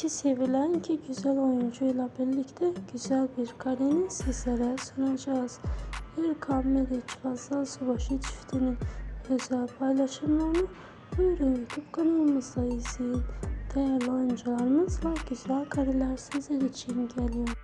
İki sevilen iki güzel oyuncuyla birlikte güzel bir kareni sizlere sunacağız. Erkan Meriç Fazla Subaşı çiftinin özel paylaşımlarını buyurun YouTube kanalımızda izleyin. Değerli oyuncularımızla güzel kareler sizler için geliyor.